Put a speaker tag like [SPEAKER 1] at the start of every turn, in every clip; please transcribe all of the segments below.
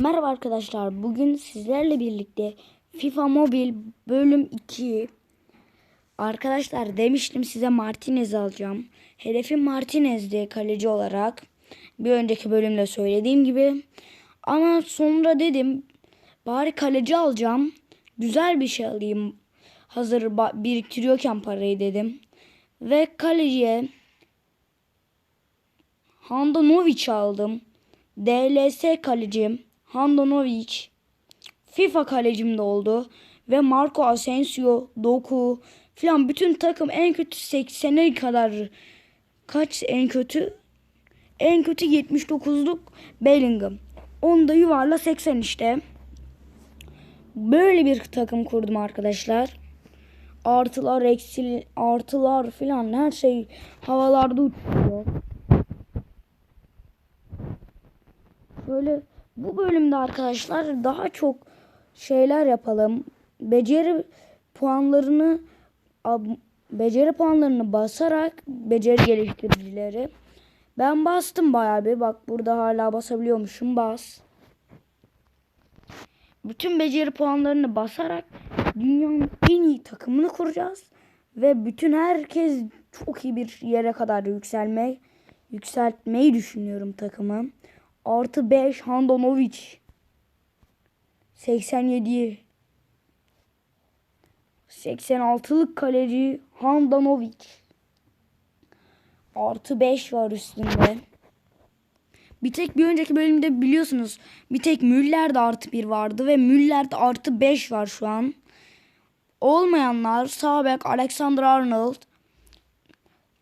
[SPEAKER 1] Merhaba arkadaşlar. Bugün sizlerle birlikte FIFA Mobil bölüm 2. Arkadaşlar demiştim size Martinez alacağım. Hedefim Martinez'di kaleci olarak. Bir önceki bölümde söylediğim gibi. Ama sonra dedim bari kaleci alacağım. Güzel bir şey alayım. Hazır biriktiriyorken parayı dedim. Ve kaleciye Handanovic aldım. DLS kalecim Handanovic. FIFA kalecim de oldu. Ve Marco Asensio, Doku filan bütün takım en kötü 80'e kadar kaç en kötü? En kötü 79'luk Bellingham. Onu da yuvarla 80 işte. Böyle bir takım kurdum arkadaşlar. Artılar, eksil, artılar filan her şey havalarda uçuyor. Böyle bu bölümde arkadaşlar daha çok şeyler yapalım. Beceri puanlarını beceri puanlarını basarak beceri geliştiricileri. Ben bastım bayağı bir. Bak burada hala basabiliyormuşum. Bas. Bütün beceri puanlarını basarak dünyanın en iyi takımını kuracağız. Ve bütün herkes çok iyi bir yere kadar yükselme, yükseltmeyi düşünüyorum takımı. Artı 5 Handanovic. 87. 86'lık kaleci Handanovic. Artı 5 var üstünde. Bir tek bir önceki bölümde biliyorsunuz bir tek Müller'de artı 1 vardı ve Müller'de artı 5 var şu an. Olmayanlar sağ Alexander Arnold,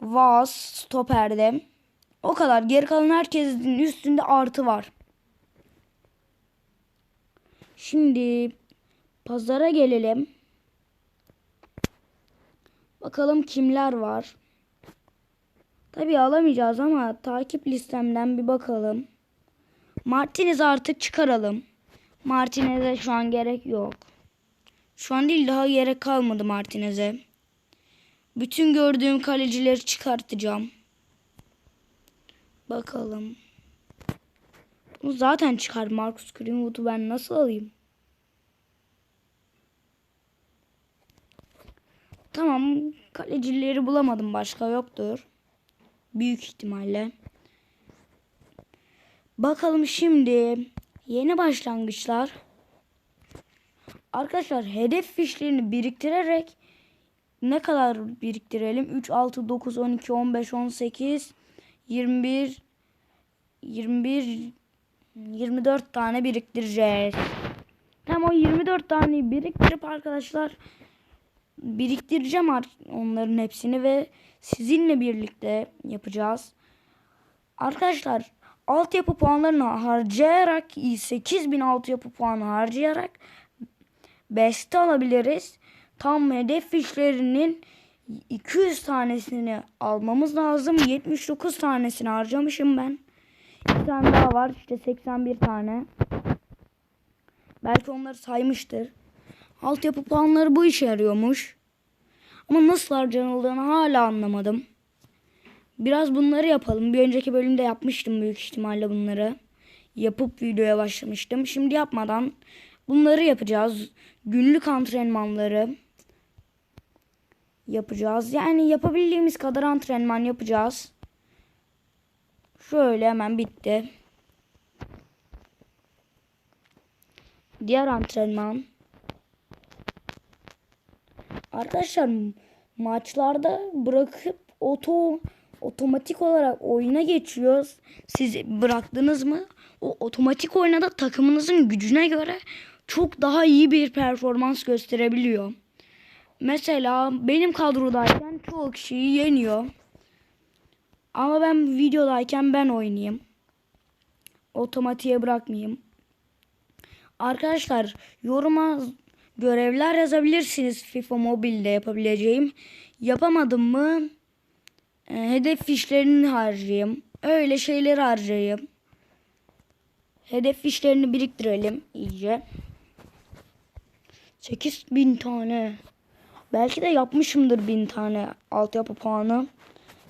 [SPEAKER 1] Vaz stoperde. O kadar. Geri kalan herkesin üstünde artı var. Şimdi pazara gelelim. Bakalım kimler var. Tabii alamayacağız ama takip listemden bir bakalım. Martinez artık çıkaralım. Martinez'e şu an gerek yok. Şu an değil daha gerek kalmadı Martinez'e. Bütün gördüğüm kalecileri çıkartacağım. Bakalım. Bunu zaten çıkar. Marcus Greenwood'u ben nasıl alayım? Tamam. Kalecileri bulamadım. Başka yoktur. Büyük ihtimalle. Bakalım şimdi. Yeni başlangıçlar. Arkadaşlar hedef fişlerini biriktirerek ne kadar biriktirelim? 3, 6, 9, 12, 15, 18, 21 21 24 tane biriktireceğiz. Tam o 24 taneyi biriktirip arkadaşlar biriktireceğim onların hepsini ve sizinle birlikte yapacağız. Arkadaşlar altyapı puanlarını harcayarak 8000 altyapı puanı harcayarak beste alabiliriz. Tam hedef fişlerinin 200 tanesini almamız lazım. 79 tanesini harcamışım ben. Bir tane daha var. işte 81 tane. Belki onları saymıştır. Altyapı puanları bu işe yarıyormuş. Ama nasıl harcanıldığını hala anlamadım. Biraz bunları yapalım. Bir önceki bölümde yapmıştım büyük ihtimalle bunları. Yapıp videoya başlamıştım. Şimdi yapmadan bunları yapacağız. Günlük antrenmanları yapacağız. Yani yapabildiğimiz kadar antrenman yapacağız. Şöyle hemen bitti. Diğer antrenman. Arkadaşlar maçlarda bırakıp oto otomatik olarak oyuna geçiyoruz. Siz bıraktınız mı? O otomatik oyunda takımınızın gücüne göre çok daha iyi bir performans gösterebiliyor. Mesela benim kadrodayken çoğu kişiyi yeniyor. Ama ben videodayken ben oynayayım. Otomatiğe bırakmayayım. Arkadaşlar yoruma görevler yazabilirsiniz FIFA Mobile'de yapabileceğim. Yapamadım mı e, hedef fişlerini harcayayım. Öyle şeyleri harcayayım. Hedef fişlerini biriktirelim iyice. 8000 tane. Belki de yapmışımdır 1000 tane altyapı puanı.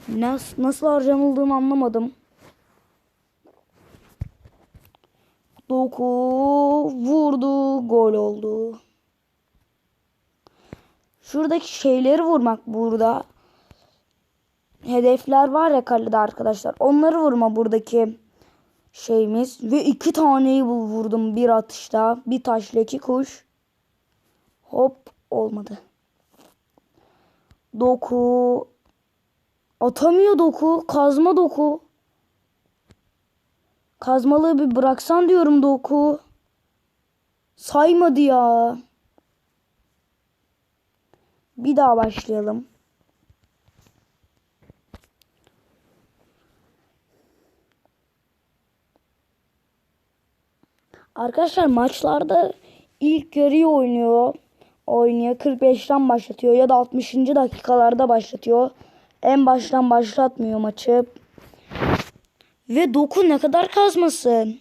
[SPEAKER 1] Nasıl, nasıl harcanıldığını anlamadım. Doku vurdu. Gol oldu. Şuradaki şeyleri vurmak burada. Hedefler var ya kalede arkadaşlar. Onları vurma buradaki şeyimiz. Ve iki taneyi vurdum bir atışta. Bir taşla iki kuş. Hop olmadı. Doku. Atamıyor doku. Kazma doku. Kazmalığı bir bıraksan diyorum doku. Saymadı ya. Bir daha başlayalım. Arkadaşlar maçlarda ilk yarıyı oynuyor. Oynuyor. 45'ten başlatıyor ya da 60. dakikalarda başlatıyor. En baştan başlatmıyor maçı. Ve Doku ne kadar kazmasın?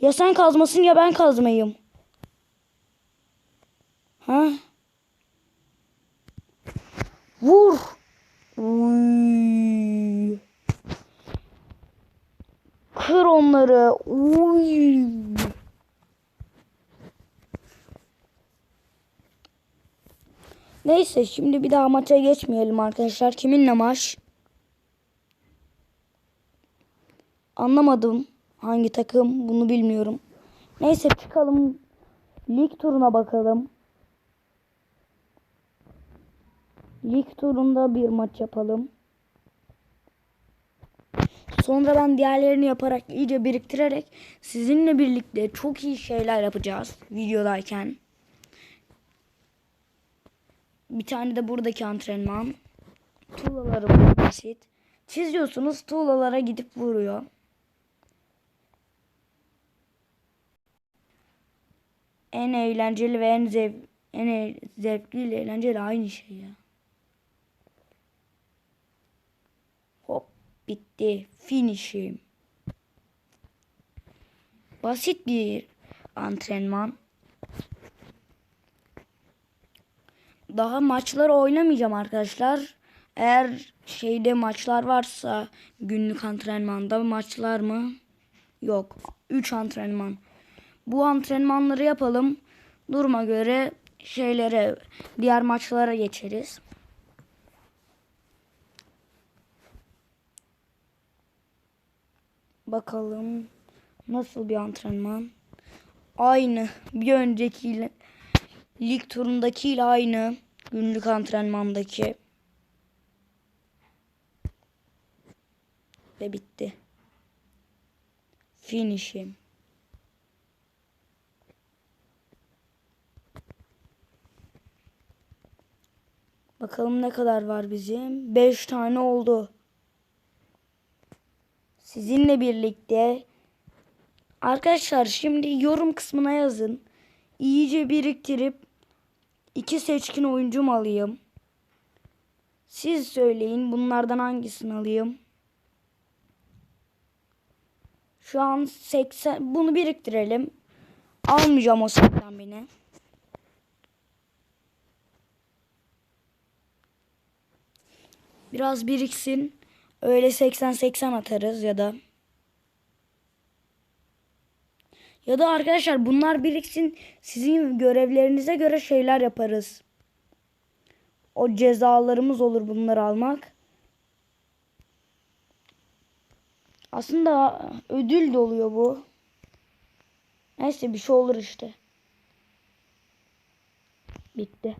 [SPEAKER 1] Ya sen kazmasın ya ben kazmayayım. Ha? Vur. Uy. Kır onları. Uy. Neyse şimdi bir daha maça geçmeyelim arkadaşlar. Kiminle maç? Anlamadım. Hangi takım bunu bilmiyorum. Neyse çıkalım. Lig turuna bakalım. Lig turunda bir maç yapalım. Sonra ben diğerlerini yaparak iyice biriktirerek sizinle birlikte çok iyi şeyler yapacağız videodayken. Bir tane de buradaki antrenman. Tuğlaları bu basit. Çiziyorsunuz tuğlalara gidip vuruyor. En eğlenceli ve en zev en e- zevkli ile eğlenceli aynı şey ya. Hop bitti. Finishim. Basit bir antrenman. Daha maçları oynamayacağım arkadaşlar. Eğer şeyde maçlar varsa günlük antrenmanda maçlar mı? Yok. 3 antrenman. Bu antrenmanları yapalım. Duruma göre şeylere diğer maçlara geçeriz. Bakalım nasıl bir antrenman. Aynı bir öncekiyle lig turundakiyle aynı günlük antrenmandaki. Ve bitti. Finishim. Bakalım ne kadar var bizim. 5 tane oldu. Sizinle birlikte arkadaşlar şimdi yorum kısmına yazın. İyice biriktirip iki seçkin oyuncu mu alayım? Siz söyleyin bunlardan hangisini alayım? Şu an 80 bunu biriktirelim. Almayacağım o 80 bini. Biraz biriksin. Öyle 80-80 atarız ya da. Ya da arkadaşlar bunlar biriksin. Sizin görevlerinize göre şeyler yaparız. O cezalarımız olur bunları almak. Aslında ödül de oluyor bu. Neyse bir şey olur işte. Bitti.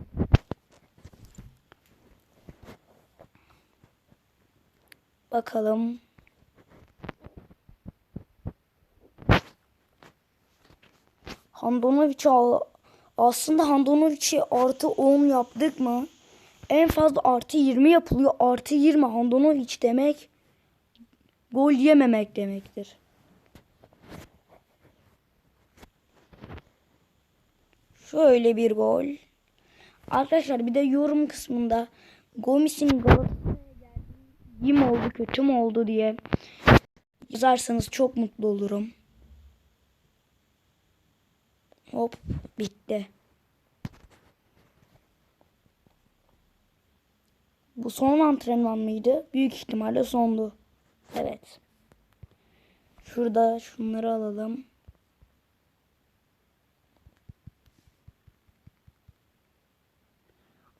[SPEAKER 1] Bakalım. Handanovic al aslında Handanovic'i artı 10 yaptık mı? En fazla artı 20 yapılıyor. Artı 20 Handanovic demek gol yememek demektir. Şöyle bir gol. Arkadaşlar bir de yorum kısmında Gomis'in Galatasaray'a geldiği iyi mi oldu kötü mü oldu diye yazarsanız çok mutlu olurum. Hop bitti. Bu son antrenman mıydı? Büyük ihtimalle sondu. Evet. Şurada şunları alalım.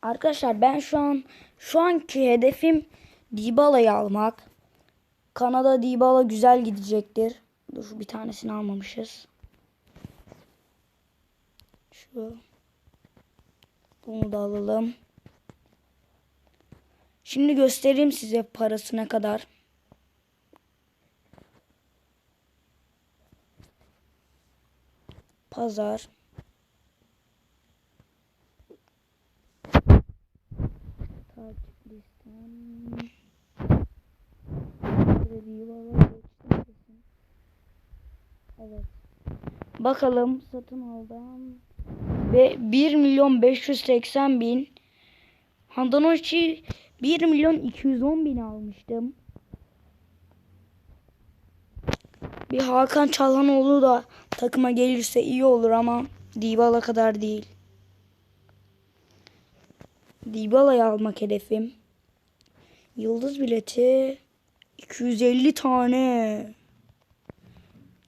[SPEAKER 1] Arkadaşlar ben şu an şu anki hedefim Dybala'yı almak. Kanada Dybala güzel gidecektir. Dur bir tanesini almamışız. Şu. Bunu da alalım. Şimdi göstereyim size parası ne kadar. Pazar. Takip listem. Evet. Bakalım satın aldım. Ve 1 milyon 580 bin. Handanochi 1 milyon 210 bin almıştım. Bir Hakan Çalhanoğlu da takıma gelirse iyi olur ama Dybala kadar değil. Dybala'yı almak hedefim. Yıldız bileti 250 tane.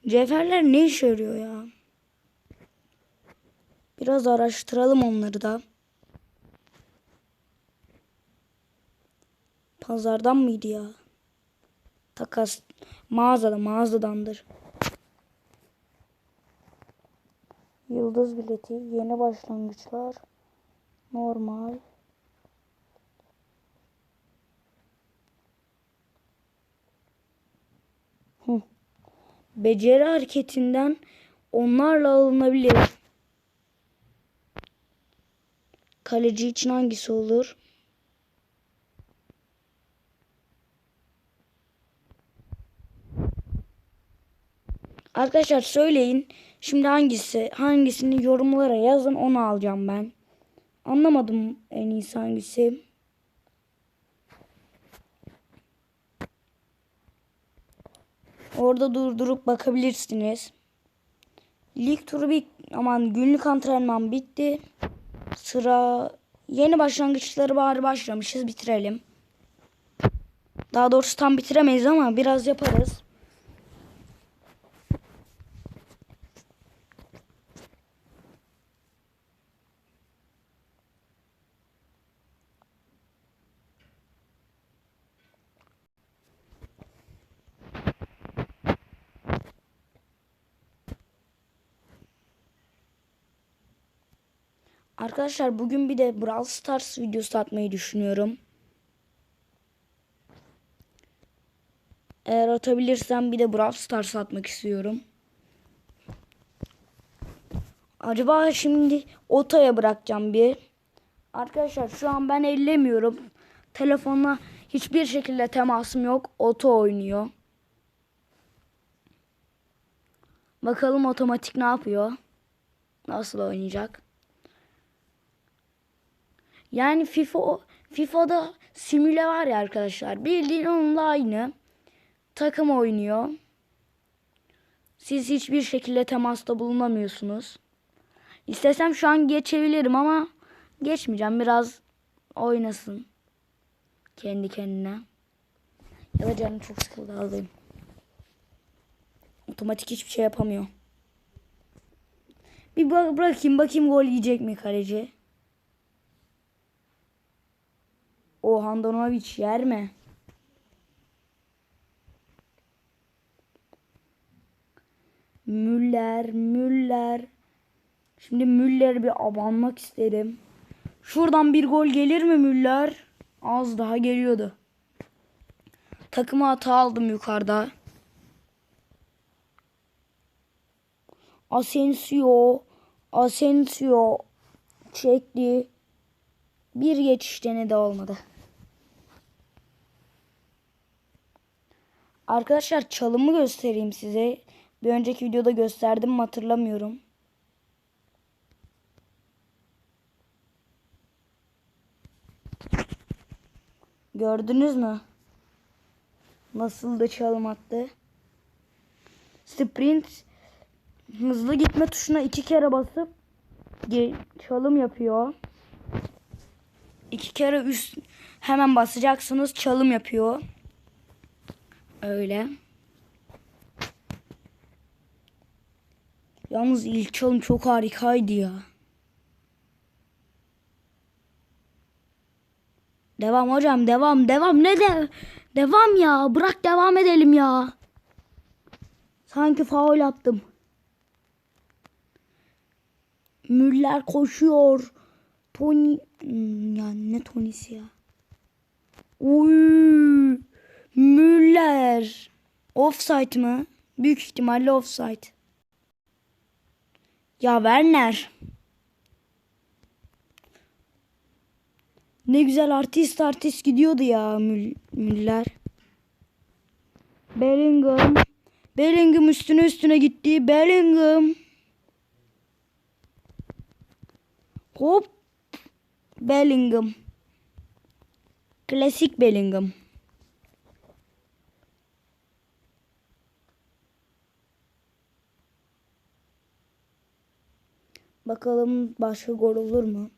[SPEAKER 1] Cevherler ne işe yarıyor ya? Biraz araştıralım onları da. Pazardan mıydı ya? Takas mağazada mağazadandır. Yıldız bileti, yeni başlangıçlar, normal. Hı. Beceri hareketinden onlarla alınabilir. Kaleci için hangisi olur? Arkadaşlar söyleyin. Şimdi hangisi hangisini yorumlara yazın onu alacağım ben. Anlamadım en iyisi hangisi. Orada durdurup bakabilirsiniz. Lig turu bit aman günlük antrenman bitti. Sıra yeni başlangıçları bari başlamışız bitirelim. Daha doğrusu tam bitiremeyiz ama biraz yaparız. Arkadaşlar bugün bir de Brawl Stars videosu atmayı düşünüyorum. Eğer atabilirsem bir de Brawl Stars atmak istiyorum. Acaba şimdi Ota'ya bırakacağım bir. Arkadaşlar şu an ben ellemiyorum. Telefonla hiçbir şekilde temasım yok. Oto oynuyor. Bakalım otomatik ne yapıyor? Nasıl oynayacak? Yani FIFA FIFA'da simüle var ya arkadaşlar. Bildiğin onunla aynı. Takım oynuyor. Siz hiçbir şekilde temasta bulunamıyorsunuz. İstesem şu an geçebilirim ama geçmeyeceğim. Biraz oynasın. Kendi kendine. Ya da canım çok sıkıldı alayım. Otomatik hiçbir şey yapamıyor. Bir bak bırakayım bakayım gol yiyecek mi kaleci. O Handanovic yer mi? Müller, Müller. Şimdi Müller'i bir abanmak isterim. Şuradan bir gol gelir mi Müller? Az daha geliyordu. Takıma hata aldım yukarıda. Asensio, Asensio çekti. Bir geçiş denedi olmadı. Arkadaşlar çalımı göstereyim size. Bir önceki videoda gösterdim mi hatırlamıyorum. Gördünüz mü? Nasıl da çalım attı. Sprint hızlı gitme tuşuna iki kere basıp çalım yapıyor. İki kere üst hemen basacaksınız çalım yapıyor. Öyle. Yalnız ilk çalım çok harikaydı ya. Devam hocam devam devam ne de devam ya bırak devam edelim ya. Sanki faul yaptım. Müller koşuyor. Tony Hmm, ya ne Tony'si ya. Uy, Müller. Offside mı? Büyük ihtimalle offside. Ya Werner. Ne güzel artist artist gidiyordu ya Mül- Müller. Bellingham. Bellingham üstüne üstüne gitti. Bellingham. Hop. Bellingham. Klasik Bellingham. Bakalım başka gol olur mu?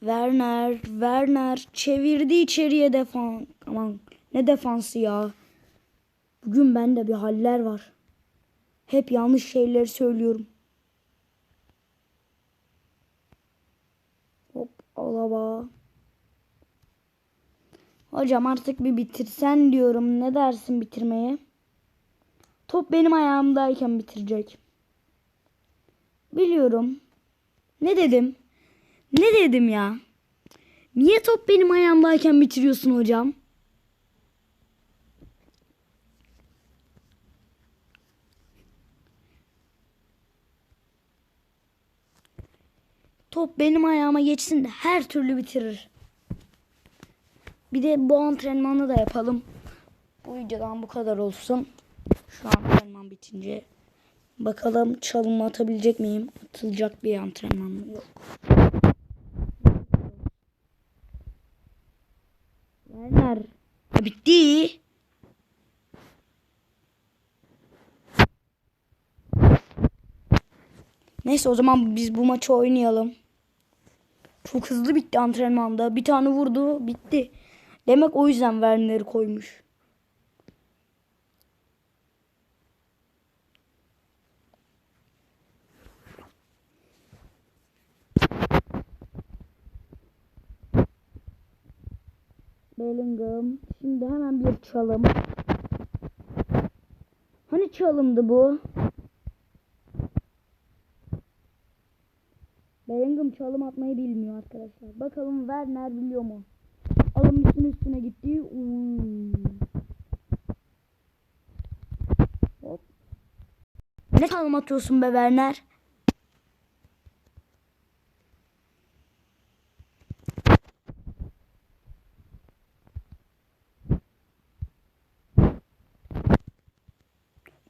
[SPEAKER 1] Werner, Werner çevirdi içeriye defan. Aman ne defansı ya. Bugün bende bir haller var. Hep yanlış şeyleri söylüyorum. Hop alaba. Hocam artık bir bitirsen diyorum. Ne dersin bitirmeye? Top benim ayağımdayken bitirecek. Biliyorum. Ne dedim? Ne dedim ya? Niye top benim ayağımdayken bitiriyorsun hocam? Top benim ayağıma geçsin de her türlü bitirir. Bir de bu antrenmanı da yapalım. Bu videodan bu kadar olsun. Şu antrenman bitince bakalım çalım atabilecek miyim? Atılacak bir antrenman mı? Yok. Werner. Bitti. Neyse o zaman biz bu maçı oynayalım. Çok hızlı bitti antrenmanda. Bir tane vurdu, bitti. Demek o yüzden Werner'i koymuş. Bellingham. Şimdi hemen bir çalım. Hani çalımdı bu? Bellingham çalım atmayı bilmiyor arkadaşlar. Bakalım Werner biliyor mu? Alım üstüne gitti. Uuu. Hop. Ne çalım atıyorsun be Werner?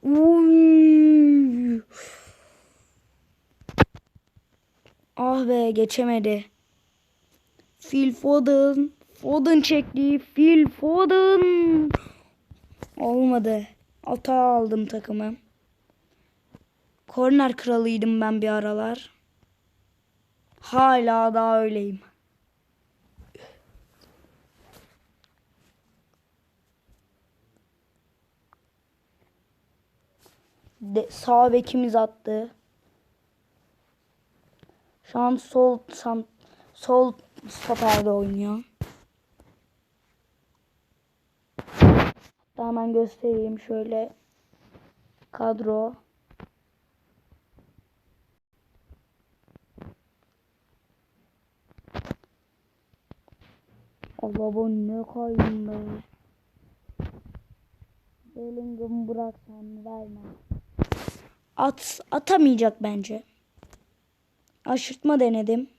[SPEAKER 1] Uy. Ah be geçemedi. Phil Foden. Foden çekti. Phil Foden. Olmadı. Hata aldım takımı. Korner kralıydım ben bir aralar. Hala daha öyleyim. De, sağ bekimiz attı. Şu an sol san, sol stoperde oynuyor. Hatta hemen göstereyim şöyle kadro. Allah bu ne koyun be. Bellingham bırak sen verme. At, atamayacak bence. Aşırtma denedim.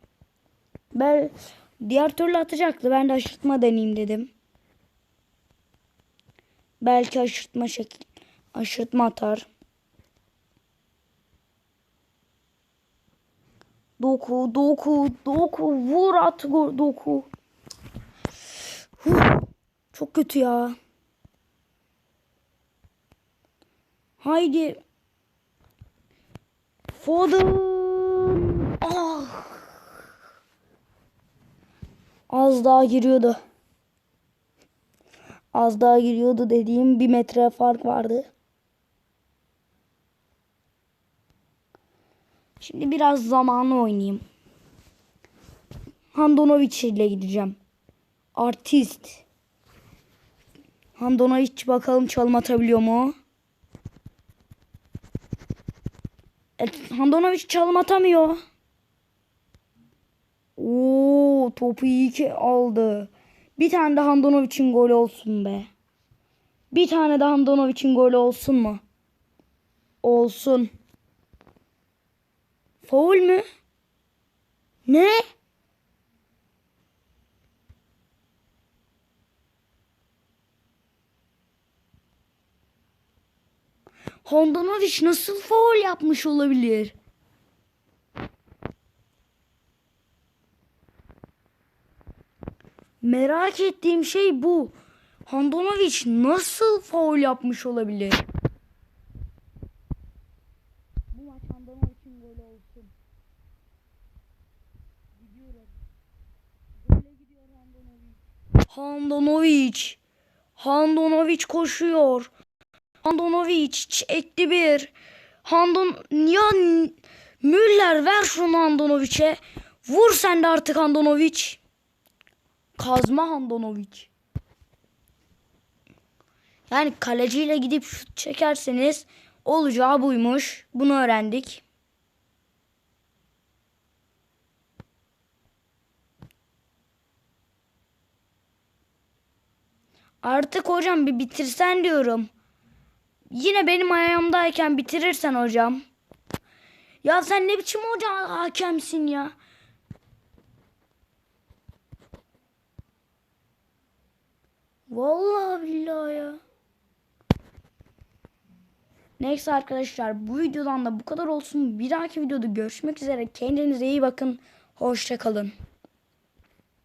[SPEAKER 1] Ben diğer türlü atacaktı. Ben de aşırtma deneyeyim dedim. Belki aşırtma şekil aşırtma atar. Doku, doku, doku, vur at gol, doku. Huh, çok kötü ya. Haydi. Foden. Ah. Az daha giriyordu. Az daha giriyordu dediğim bir metre fark vardı. Şimdi biraz zamanı oynayayım. Handanovic ile gideceğim. Artist. Handanovic bakalım çalım atabiliyor mu? Evet, Handanovic çalım atamıyor. Oo, topu iyi ki aldı. Bir tane de Handanovic'in golü olsun be. Bir tane de Handanovic'in golü olsun mu? Olsun. Faul mü? Ne? Handanovic nasıl faul yapmış olabilir? Merak ettiğim şey bu. Handanovic nasıl faul yapmış olabilir? Bu maç Handanovic'in golü olsun. Gidiyorum. Gole gidiyor Handanovic. Handanovic. Handanovic koşuyor. Handanovic çekti bir. Handon ya Müller ver şunu Handanovic'e. Vur sen de artık Handanovic. Kazma Handanovic. Yani kaleciyle gidip şut çekerseniz olacağı buymuş. Bunu öğrendik. Artık hocam bir bitirsen diyorum. Yine benim ayağımdayken bitirirsen hocam. Ya sen ne biçim hoca hakemsin ya. Vallahi billahi ya. Neyse arkadaşlar bu videodan da bu kadar olsun. Bir dahaki videoda görüşmek üzere. Kendinize iyi bakın. Hoşça kalın.